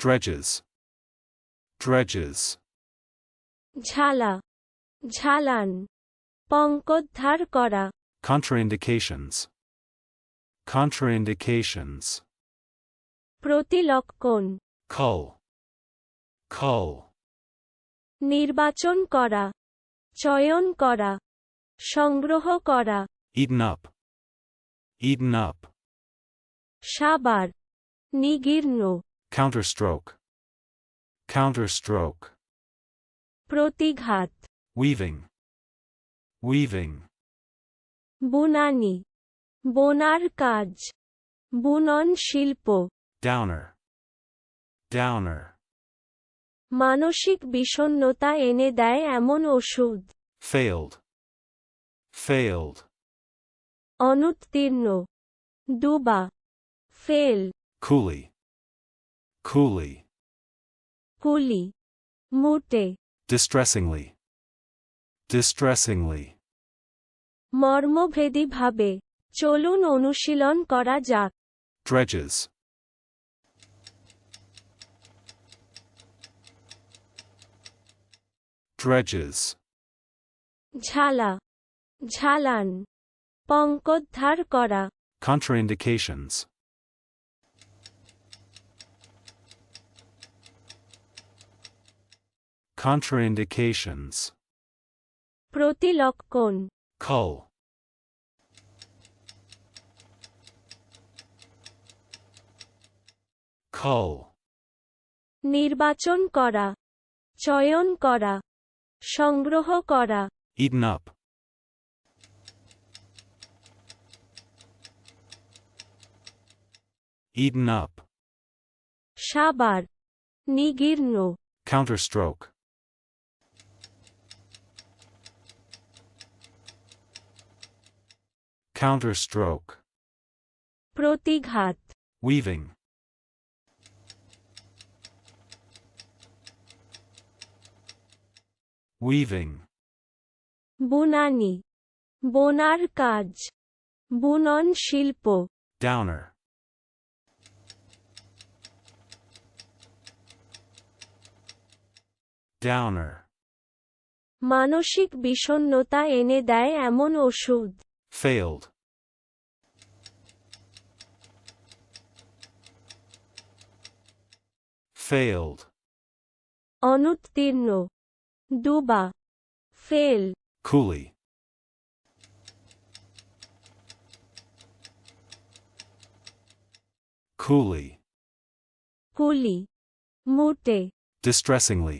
dredges, dredges, ঝালা ঝালান পঙ্কোদ্ধার করা contraindications, contraindications, প্রতিলক্ষণ cull, cull, নির্বাচন করা চয়ন করা সংগ্রহ করা eaten up, eaten up, সাবার নিগীর্ণ counterstroke, counterstroke, প্রতিঘাত weaving, weaving, বুনানি বোনার কাজ বুনন শিল্প downer, downer, মানসিক বিষণ্ণতা এনে দেয় এমন ওষুধ failed, failed, অনুত্তীর্ণ ডুবা ফেল coolie, coolie, কুলি মুটে distressingly, distressingly, মর্মভেদীভাবে চলুন অনুশীলন করা যাক dredges, dredges, ঝালা ঝালান পঙ্কোদ্ধার করা contraindications, contraindications, প্রতিলক্ষণ cull, cull, নির্বাচন করা চয়ন করা সংগ্রহ করা eaten up, eaten up, সাবার নিগীর্ণ counterstroke, counterstroke, প্রতিঘাত weaving, weaving, বুনানি বোনার কাজ বুনন শিল্প downer, downer, মানসিক বিষণ্ণতা এনে দেয় এমন ওষুধ failed, failed, অনুত্তীর্ণ ডুবা ফেল coolie, coolie, কুলি মুটে distressingly,